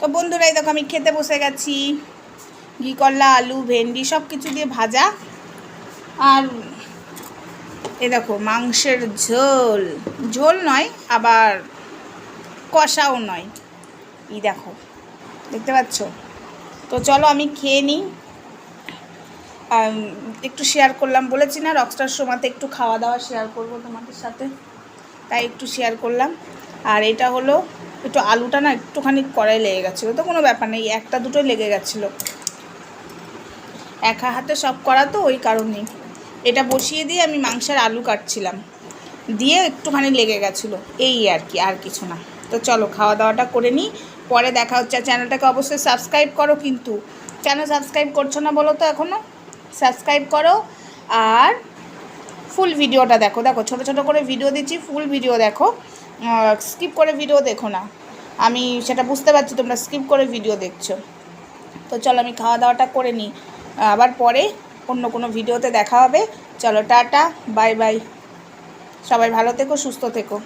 তো বন্ধুরা এই দেখো আমি খেতে বসে গেছি। ঘি করলা আলু, ভেন্ডি সব কিছু দিয়ে ভাজা। আর এ দেখো, মাংসের ঝোল। ঝোল নয়, আবার কষাও নয়। এই দেখো, দেখতে পাচ্ছ? তো চলো আমি খেয়ে নিই। একটু শেয়ার করলাম, বলেছি না রকস্টার সময়তে একটু খাওয়া দাওয়া শেয়ার করব তোমাদের সাথে। তাই একটু শেয়ার করলাম। আর এটা হলো একটু আলুটা না একটুখানি কড়াই লেগে গেছিল, তো কোনো ব্যাপার নেই, একটা দুটোই লেগে গেছিল। একা হাতে সব করা তো ওই কারণেই। এটা বসিয়ে দিয়ে আমি মাংসের আলু কাটছিলাম। দিয়ে একটুখানি লেগে গেছিল, এই আর কি, আর কিছু না। তো চলো খাওয়া দাওয়াটা করে নিই। পরে দেখা হচ্ছে, চ্যানেলটাকে অবশ্যই সাবস্ক্রাইব করো কিন্তু। কেন সাবস্ক্রাইব করছ না বলো তো এখনও সাবস্ক্রাইব করো, আর ফুল ভিডিওটা দেখো। দেখো, ছোট ছোট করে ভিডিও দিচ্ছি ফুল ভিডিও দেখো। স্কিপ করে ভিডিও দেখো না। আমি সেটা বুঝতে পারছি, তোমরা স্কিপ করে ভিডিও দেখছ। তো চলো, আমি খাওয়া দাওয়াটা করে নিই। আবার পরে অন্য কোনো ভিডিওতে দেখা হবে। চলো, টাটা বাই বাই সবাই ভালো থেকো, সুস্থ থেকো।